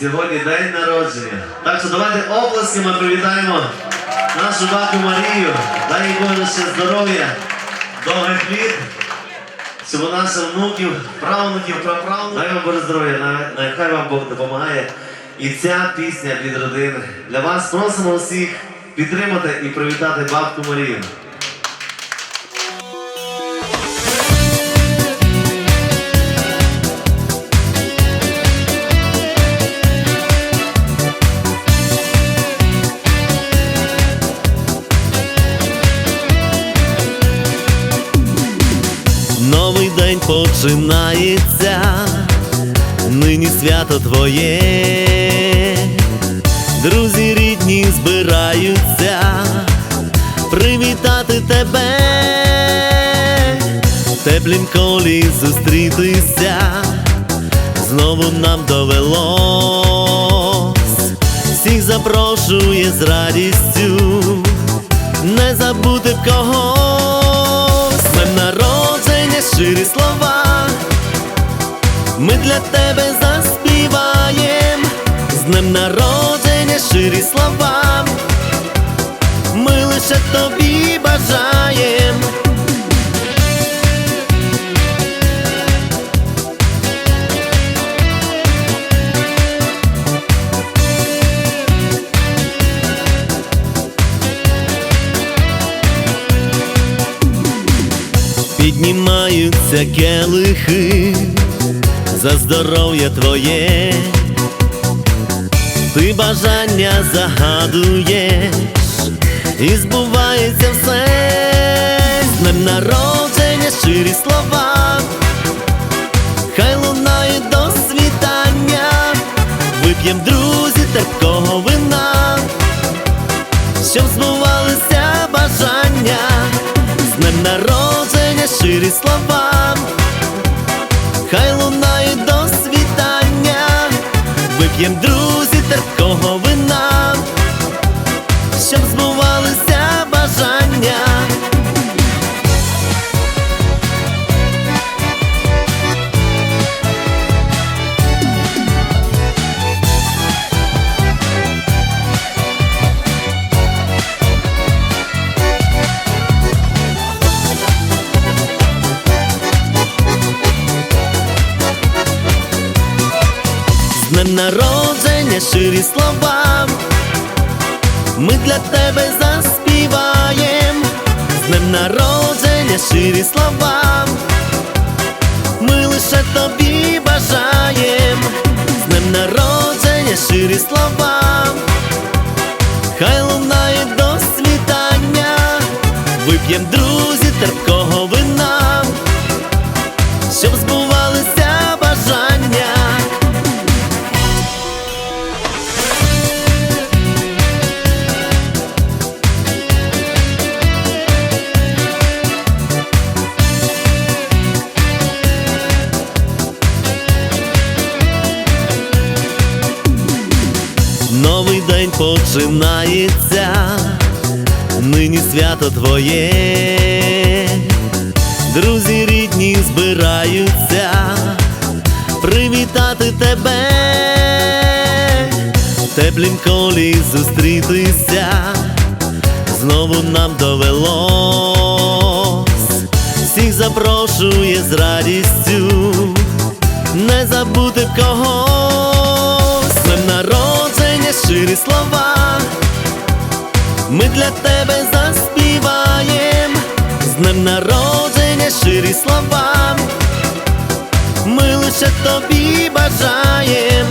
Сьогодні день народження. Так що давайте оплесками привітаємо нашу бабу Марію. Дай їй Боже ще здоров'я, довгих літ, щоб у наших внуків, правнуків, праправнуків. Дай вам Боже здоров'я, нехай вам Бог допомагає. І ця пісня від родини. Для вас просимо всіх підтримати і привітати бабку Марію. Починається, нині свято твоє, друзі рідні збираються привітати тебе, в теплім колі зустрітися, знову нам довелось, всіх запрошує з радістю, не забути б когось, для тебе заспіваєм, з днем народження, щирі слова. Ми лише тобі бажаєм. Піднімаються келихи за здоров'я твоє, ти бажання загадуєш, і збувається все, з днем народження, щирі слова, хай лунають до світання, вип'єм друзі терпкого вина, щоб збувалися бажання, з днем народження, щирі слова, хай лунає до світання, вип'єм друзі днем народження, щирі слова. Ми для тебе заспіваєм, з днем народження, щирі слова. Ми лише тобі бажаєм, з днем народження, щирі слова. Хай лунає до світання, вип'єм друзі починається, нині свято твоє, друзі рідні збираються привітати тебе, в теплім колі зустрітися, знову нам довелось, всіх запрошує з радістю, не забути б когось, народження, слова. Ми для тебе заспіваєм, з днем народження, ширі слова. Ми лише тобі бажаєм.